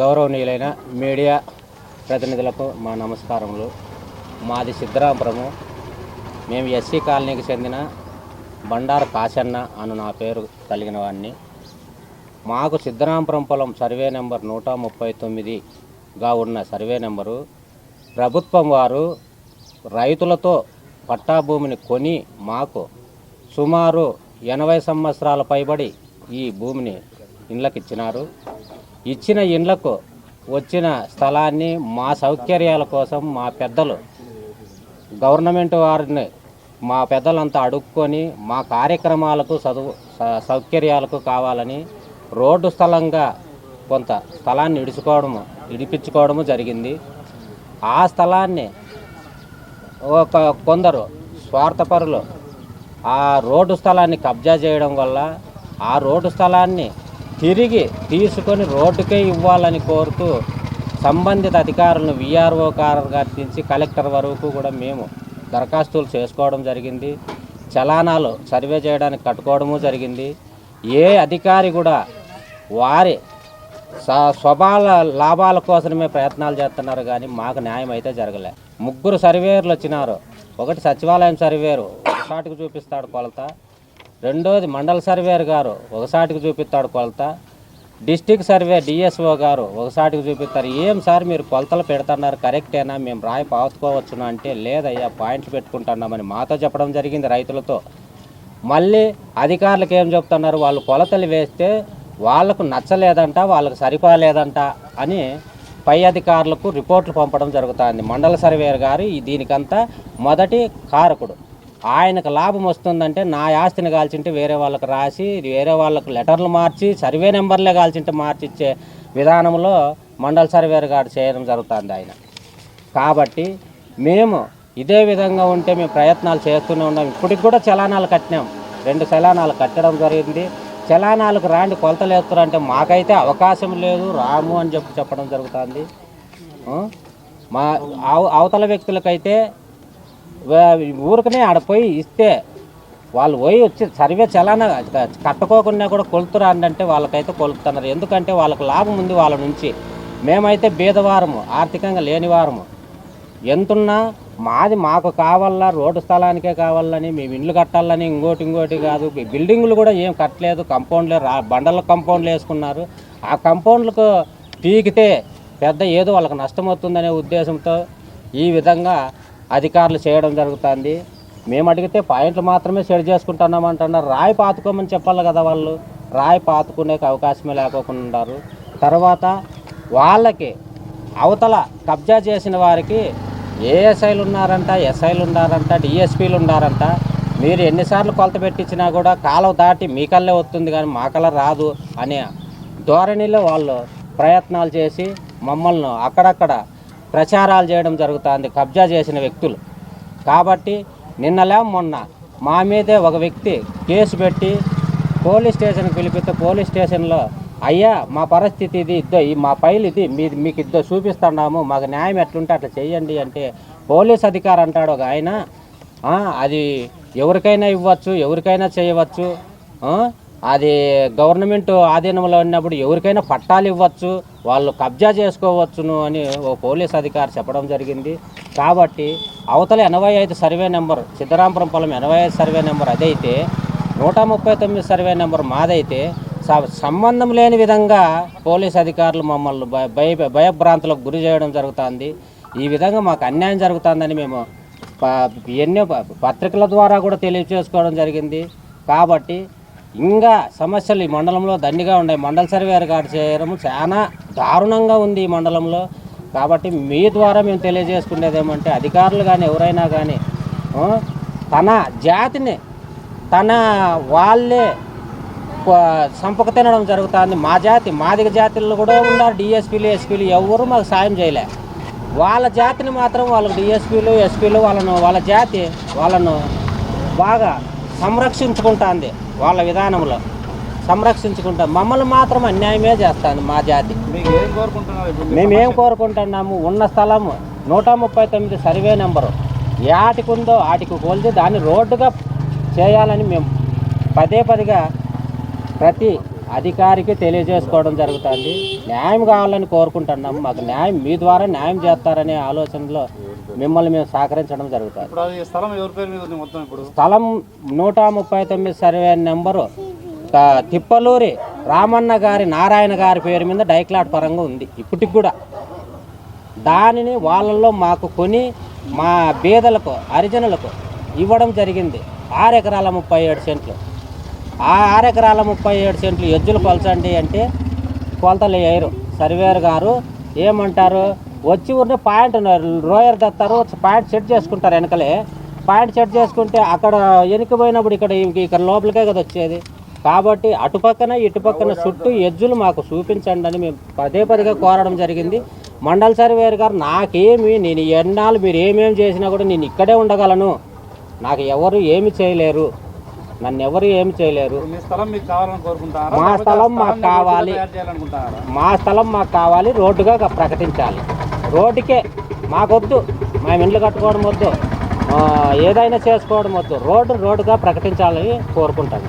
గౌరవనీయులైన మీడియా ప్రతినిధులకు మా నమస్కారములు. మాది సిద్ధరాపురము. మేము ఎస్సీ కాలనీకి చెందిన బండారు కాశన్న అను నా పేరు కలిగిన వాడిని మాకు సిద్ధరాంపురం పొలం సర్వే నెంబర్ నూట ముప్పై తొమ్మిదిగా ఉన్న సర్వే నెంబరు. ప్రభుత్వం వారు రైతులతో పట్టా భూమిని కొని మాకు సుమారు ఎనభై సంవత్సరాల పైబడి ఈ భూమిని ఇండ్లకిచ్చినారు. ఇచ్చిన ఇండ్లకు వచ్చిన స్థలాన్ని మా సౌకర్యాల కోసం మా పెద్దలు గవర్నమెంట్ వారిని మా పెద్దలంతా అడుక్కొని మా కార్యక్రమాలకు చదువు సౌకర్యాలకు కావాలని రోడ్డు స్థలంగా కొంత స్థలాన్ని ఇడుచుకోవడము ఇడిపించుకోవడము జరిగింది. ఆ స్థలాన్ని ఒక కొందరు స్వార్థపరులు ఆ రోడ్డు స్థలాన్ని కబ్జా చేయడం వల్ల ఆ రోడ్డు స్థలాన్ని తిరిగి తీసుకొని రోడ్డుకే ఇవ్వాలని కోరుతూ సంబంధిత అధికారులను విఆర్ఓ గారి నుంచి కలెక్టర్ వరకు కూడా మేము దరఖాస్తులు చేసుకోవడం జరిగింది. చలానాలు సర్వే చేయడానికి కట్టుకోవడము జరిగింది. ఏ అధికారి కూడా వారి స- లాభాల కోసమే ప్రయత్నాలు చేస్తున్నారు కానీ మాకు న్యాయం అయితే జరగలే. ముగ్గురు సర్వేయర్లు వచ్చినారు. ఒకటి సచివాలయం సర్వేరు ఒకసాటికి చూపిస్తాడు కొలత. రెండోది మండల సర్వేర్ గారు ఒకసాటికి చూపిస్తాడు కొలత. డిస్టిక్ సర్వే డిఎస్ఓ గారు ఒకసాటికి చూపిస్తారు. ఏం సార్ మీరు కొలతలు పెడుతున్నారు? కరెక్టేనా మేము రాయి పాతుకోవచ్చునా అంటే లేదయ్యా పాయింట్లు పెట్టుకుంటున్నామని మాతో చెప్పడం జరిగింది రైతులతో. మళ్ళీ అధికారులకు ఏం చెప్తున్నారు? వాళ్ళు కొలతలు వేస్తే వాళ్ళకు నచ్చలేదంట వాళ్ళకు సరిపోలేదంట అని పై అధికారులకు రిపోర్ట్లు పంపడం జరుగుతుంది. మండల సర్వేయర్ గారు దీనికంతా మొదటి కారకుడు. ఆయనకు లాభం వస్తుందంటే నా ఆస్తిని కాల్చింటే వేరే వాళ్ళకి రాసి వేరే వాళ్ళకు లెటర్లు మార్చి సర్వే నెంబర్లే కాల్చింటే మార్చిచ్చే విధానంలో మండల సర్వేర్ గారు చేయడం జరుగుతుంది ఆయన. కాబట్టి మేము ఇదే విధంగా ఉంటే మేము ప్రయత్నాలు చేస్తూనే ఉన్నాం. ఇప్పటికి కూడా చలానాలు కట్టినాం. రెండు చలానాలు కట్టడం జరిగింది. చలానాలకు రాండి కొలతలు వేస్తారంటే మాకైతే అవకాశం లేదు. రాము అని చెప్పి చెప్పడం జరుగుతుంది. మా అవ అవతల వ్యక్తులకైతే ఊరికనే ఆడ పోయి ఇస్తే వాళ్ళు పోయి వచ్చి సర్వే చలానా కట్టుకోకుండా కూడా కొలుతురా అంటే వాళ్ళకైతే కొలుతున్నారు ఎందుకంటే వాళ్ళకి లాభం ఉంది వాళ్ళ నుంచి. మేమైతే బీదవారము ఆర్థికంగా లేనివారము. ఎంతున్నా మాది మాకు కావాలా రోడ్డు స్థలానికే కావాలని మేము ఇండ్లు కట్టాలని ఇంకోటి ఇంకోటి కాదు. బిల్డింగ్లు బిల్డింగులు కూడా ఏం కట్టలేదు. కంపౌండ్లు రా బండల కంపౌండ్లు వేసుకున్నారు. ఆ కంపౌండ్లకు పీకితే పెద్ద ఏదో వాళ్ళకి నష్టం అవుతుందనే ఉద్దేశంతో ఈ విధంగా అధికారులు చేయడం జరుగుతుంది. మేము అడిగితే పాయింట్లు మాత్రమే సెట్ చేసుకుంటున్నాం అంటున్నారు. రాయి పాతుకోమని చెప్పాలి కదా వాళ్ళు. రాయి పాతుకునే అవకాశమే లేకోకుండా ఉన్నారు తర్వాత వాళ్ళకి అవతల కబ్జా చేసిన వారికి ఏఎస్ఐలు ఉన్నారంట ఎస్ఐలు ఉన్నారంట డిఎస్పీలు ఉన్నారంట. మీరు ఎన్నిసార్లు కొలత పెట్టించినా కూడా కాలం దాటి మీకల్లే వస్తుంది కానీ మా రాదు అనే ధోరణిలో వాళ్ళు ప్రయత్నాలు చేసి మమ్మల్ని అక్కడక్కడ ప్రచారాలు చేయడం జరుగుతుంది కబ్జా చేసిన వ్యక్తులు. కాబట్టి నిన్నలే మొన్న మా మీదే ఒక వ్యక్తి కేసు పెట్టి పోలీస్ స్టేషన్కి పిలిపిస్తే పోలీస్ స్టేషన్లో అయ్యా మా పరిస్థితి ఇది ఇద్దో ఈ మా ఫైల్ ఇది మీ మీకు ఇద్దో చూపిస్తున్నాము మాకు న్యాయం ఎట్లుంటే అట్లా చేయండి అంటే పోలీస్ అధికారి అంటాడు ఒక ఆయన. అది ఎవరికైనా ఇవ్వచ్చు ఎవరికైనా చేయవచ్చు అది గవర్నమెంట్ ఆధీనంలో ఉన్నప్పుడు ఎవరికైనా పట్టాలు ఇవ్వచ్చు వాళ్ళు కబ్జా చేసుకోవచ్చును అని ఓ పోలీస్ అధికారి చెప్పడం జరిగింది. కాబట్టి అవతల ఎనభై ఐదు సర్వే నెంబర్ సిద్ధరాంపురం పొలం ఎనభై ఐదు సర్వే నెంబర్ అదైతే నూట ముప్పై తొమ్మిది సర్వే నెంబర్ మాదైతే స- సంబంధం లేని విధంగా పోలీస్ అధికారులు మమ్మల్ని భయ భయ భయభ్రాంతులకు గురి చేయడం జరుగుతుంది. ఈ విధంగా మాకు అన్యాయం జరుగుతుందని మేము ఎన్నో పత్రికల ద్వారా కూడా తెలియచేసుకోవడం జరిగింది. కాబట్టి ఇంకా సమస్యలు ఈ మండలంలో దండిగా ఉన్నాయి. మండల సర్వేర్ గారు చేయడం చాలా దారుణంగా ఉంది ఈ మండలంలో. కాబట్టి మీ ద్వారా మేము తెలియజేసుకునేది ఏమంటే అధికారులు కానీ ఎవరైనా కానీ తన జాతిని తన వాళ్ళే సంపక తినడం జరుగుతుంది. మా జాతి మాదిగ జాతిలో కూడా ఉన్నారు. డిఎస్పీలు ఎస్పీలు ఎవరు మాకు సాయం చేయలే. వాళ్ళ జాతిని మాత్రం వాళ్ళు డిఎస్పీలు ఎస్పీలు వాళ్ళను వాళ్ళ జాతి వాళ్ళను బాగా సంరక్షించుకుంటుంది వాళ్ళ విధానంలో సంరక్షించుకుంటాం మమ్మల్ని మాత్రం అన్యాయమే చేస్తుంది మా జాతి. మేమేం కోరుకుంటున్నాము? ఉన్న స్థలము నూట ముప్పై తొమ్మిది సర్వే నెంబరు. యాటికి ఉందో ఆటికి కొలిచి దాన్ని రోడ్డుగా చేయాలని మేము పదే పదిగా ప్రతి అధికారికి తెలియజేసుకోవడం జరుగుతుంది. న్యాయం కావాలని కోరుకుంటున్నాము. మాకు న్యాయం మీ ద్వారా న్యాయం చేస్తారనే ఆలోచనలో మిమ్మల్ని మేము సహకరించడం జరుగుతుంది. స్థలం ఎవరి పేరు మీద ఉంది మొత్తం ఇప్పుడు? స్థలం నూట ముప్పై తొమ్మిది సర్వే నెంబరు. తిప్పలూరి రామన్న గారి నారాయణ గారి పేరు మీద డైక్లాట్ పరంగా ఉంది. ఇప్పటికి కూడా. దానిని వాళ్ళల్లో మాకు కొని మా బీదలకు హరిజనులకు ఇవ్వడం జరిగింది. ఆరు ఎకరాల ముప్పై ఏడు సెంట్లు. ఆ ఆరు ఎకరాల ముప్పై ఏడు సెంట్లు ఎజ్జులు కొలచండి అంటే కొలతలు వేయరు. సర్వేర్ గారు ఏమంటారు? వచ్చి ఊరిని పాయింట్ రోయర్ తెస్తారు పాయింట్ సెట్ చేసుకుంటారు వెనకలే. పాయింట్ సెట్ చేసుకుంటే అక్కడ వెనక్కి పోయినప్పుడు ఇక్కడ ఇంక- ఇక్కడ లోపలికే కదా వచ్చేది. కాబట్టి అటుపక్కన ఇటుపక్కన చుట్టూ ఎజ్జులు మాకు చూపించండి అని మేము పదే పదిగా కోరడం జరిగింది. మండల్ సర్వేర్ గారు నాకేమి నేను ఎన్నాళ్ళు మీరు ఏమేమి చేసినా కూడా నేను ఇక్కడే ఉండగలను. నాకు ఎవరు ఏమి చేయలేరు. నన్ను ఎవరు ఏమి చేయలేరు. మీ స్థలం మీకు కావాలి. మా స్థలం మాకు కావాలి రోడ్డుగా ప్రకటించాలి. రోడ్డుకే మాకొద్దు. మేము ఇండ్లు కట్టుకోవడం వద్దు. ఏదైనా చేసుకోవడం వద్దు. రోడ్డు రోడ్డుగా ప్రకటించాలని కోరుకుంటాను.